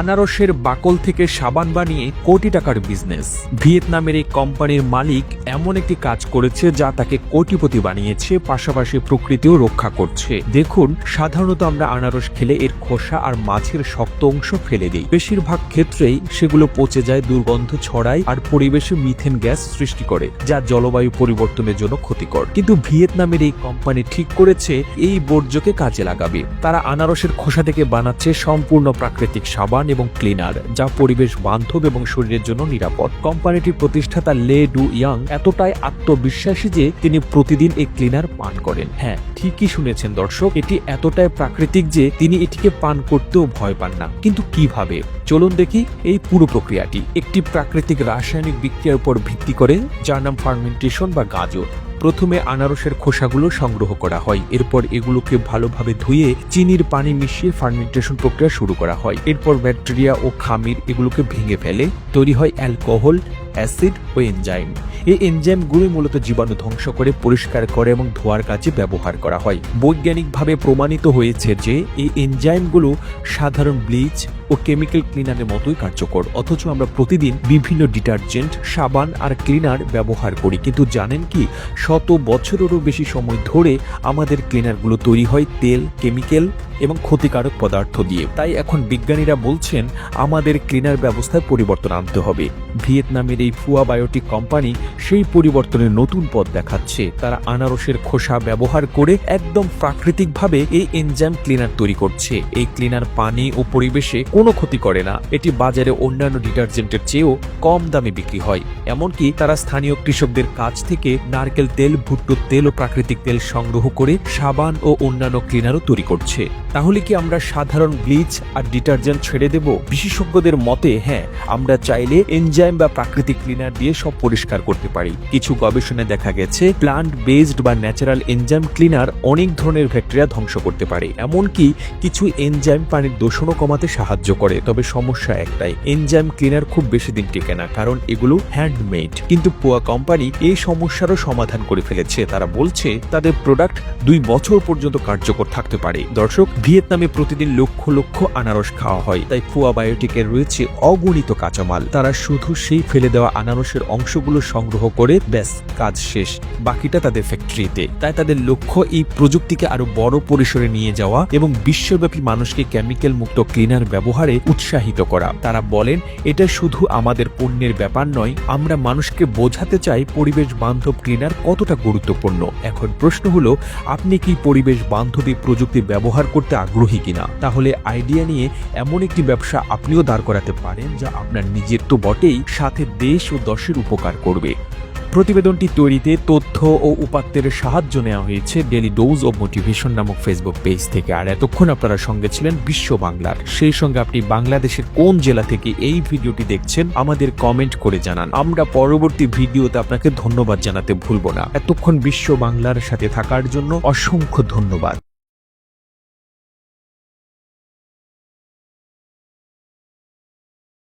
আনারসের বাকল থেকে সাবান বানিয়ে কোটি টাকার বিজনেস। ভিয়েতনামের এই কোম্পানির মালিক এমন একটি কাজ করেছে যা তাকে কোটিপতি বানিয়েছে, পাশাপাশি প্রকৃতিও রক্ষা করছে। দেখুন, সাধারণত আমরা আনারস খেলে এর খোসা আর মাছের শক্ত অংশ ফেলে দিই। বেশিরভাগ ক্ষেত্রেই সেগুলো পচে যায়, দুর্গন্ধ ছড়ায় আর পরিবেশে মিথেন গ্যাস সৃষ্টি করে, যা জলবায়ু পরিবর্তনের জন্য ক্ষতিকর। কিন্তু ভিয়েতনামের এই কোম্পানি ঠিক করেছে, এই বর্জ্যকে কাজে লাগাবে। তারা আনারসের খোসা থেকে বানাচ্ছে সম্পূর্ণ প্রাকৃতিক সাবান এবং ক্লিনার, যা পরিবেশ, বান্ধব এবং শরীরের জন্য নিরাপদ। কোম্পানিটির প্রতিষ্ঠাতা লে ডু ইয়াং এতটাই আত্মবিশ্বাসী যে তিনি প্রতিদিন এই ক্লিনার পান করেন। হ্যাঁ ঠিকই শুনেছেন দর্শক, এটি এতটাই প্রাকৃতিক যে তিনি এটিকে পান করতেও ভয় পান না। কিন্তু কীভাবে? চলুন দেখি এই পুরো প্রক্রিয়াটি। একটি প্রাকৃতিক রাসায়নিক বিক্রিয়ার উপর ভিত্তি করে, যার নাম ফার্মেন্টেশন বা গাজর। প্রথমে আনারসের খোসাগুলো সংগ্রহ করা হয়। এরপর এগুলোকে ভালোভাবে ধুয়ে চিনির পানি মিশিয়ে ফার্মেন্টেশন প্রক্রিয়া শুরু করা হয়। এরপর ব্যাকটেরিয়া ও খামির এগুলোকে ভেঙে ফেলে। তৈরি হয় অ্যালকোহল অ্যাসিড ও এনজাইম। এই এনজাইমগুলো মূলত জীবাণু ধ্বংস করে, পরিষ্কার করে এবং ধোয়ার কাজে ব্যবহার করা হয়। বৈজ্ঞানিকভাবে প্রমাণিত হয়েছে যে এই এনজাইমগুলো সাধারণ ব্লিচ ও কেমিক্যাল ক্লিনারের মতোই কার্যকর। অথচ আমরা প্রতিদিন বিভিন্ন ডিটারজেন্ট, সাবান আর ক্লিনার ব্যবহার করি। কিন্তু জানেন কি, শত বছরেরও বেশি সময় ধরে আমাদের ক্লিনারগুলো তৈরি হয় তেল, কেমিক্যাল এবং ক্ষতিকারক পদার্থ দিয়ে। তাই এখন বিজ্ঞানীরা বলছেন, আমাদের ক্লিনার ব্যবস্থায় পরিবর্তন আনতে হবে। ভিয়েতনামের এই ফুয়া বায়োটিক কোম্পানি সেই পরিবর্তনের নতুন পথ দেখাচ্ছে। তারা আনারসের খোসা ব্যবহার করে একদম প্রাকৃতিকভাবে এই এনজাইম ক্লিনার তৈরি করছে। এই ক্লিনার পানি ও পরিবেশে কোনো ক্ষতি করে না। এটি বাজারে অন্যান্য ডিটারজেন্টের চেয়েও কম দামে বিক্রি হয়। এমনকি তারা স্থানীয় কৃষকদের কাছ থেকে নারকেল তেল ভুট্টোর তেল ও প্রাকৃতিক তেল সংগ্রহ করে সাবান ও অন্যান্য ক্লিনারও তৈরি করছে। তাহলে কি আমরা সাধারণ ব্লিচ আর ডিটারজেন্ট ছেড়ে দেব? বিশেষজ্ঞদের মতে হ্যাঁ আমরা চাইলে এনজাইম বা প্রাকৃতিক ক্লিনার দিয়ে সব পরিষ্কার করতে পারি। কিছু গবেষণায় দেখা গেছে প্লান্ট বেসড বা ন্যাচারাল এনজাইম ক্লিনার অনেক ধরনের ব্যাকটেরিয়া ধ্বংস করতে পারে। এমনকি কিছু এনজাইম পানির দূষণও কমাতে সাহায্য করে। তবে সমস্যা একটাই এনজাইম ক্লিনার খুব বেশি দিন টিকে না, কারণ এগুলো হ্যান্ডমেড কিন্তু পোয়া কোম্পানি এই সমস্যারও সমাধান করে ফেলেছে। তারা বলছে, তাদের প্রোডাক্ট দুই বছর পর্যন্ত কার্যকর থাকতে পারে। দর্শক, ভিয়েতনামে প্রতিদিন লক্ষ লক্ষ আনারস খাওয়া হয়। তাই ফুয়া বায়োটিকের রয়েছে অগণিত কাঁচামাল। তারা শুধু সেই ফেলে দেওয়া আনারসের অংশগুলো সংগ্রহ করে ব্যাস, কাজ শেষ। বাকিটা তাদের ফ্যাক্টরিতে। তাই তাদের লক্ষ্য এই প্রযুক্তিকে আরও বড় পরিসরে নিয়ে যাওয়া এবং বিশ্বব্যাপী মানুষকে কেমিক্যাল মুক্ত ক্লিনার ব্যবহারে উৎসাহিত করা। তারা বলেন, এটা শুধু আমাদের পণ্যের ব্যাপার নয়, আমরা মানুষকে বোঝাতে চাই পরিবেশ বান্ধব ক্লিনার কতটা গুরুত্বপূর্ণ। এখন প্রশ্ন হলো, আপনি কি পরিবেশ বান্ধবী প্রযুক্তি ব্যবহার করতে আগ্রহী কিনা? তাহলে আইডিয়া নিয়ে এমন একটি ব্যবসা আপনিও দাঁড় করাতে পারেন যা আপনার নিজের তো বটেই, সাথে দেশ ও দশের উপকার করবে। প্রতিবেদনটি তৈরিতে তথ্য ও উপাত্তের সাহায্য নেওয়া হয়েছে ডেলি ডোজ ও মোটিভেশন নামক ফেসবুক পেজ থেকে। আর এতক্ষণ আপনারা সঙ্গে ছিলেন বিশ্ব বাংলার। সেই সঙ্গে আপনি বাংলাদেশের কোন জেলা থেকে এই ভিডিওটি দেখছেন আমাদের কমেন্ট করে জানান। আমরা পরবর্তী ভিডিওতে আপনাকে ধন্যবাদ জানাতে ভুলব না। এতক্ষণ বিশ্ব বাংলার সাথে থাকার জন্য অসংখ্য ধন্যবাদ।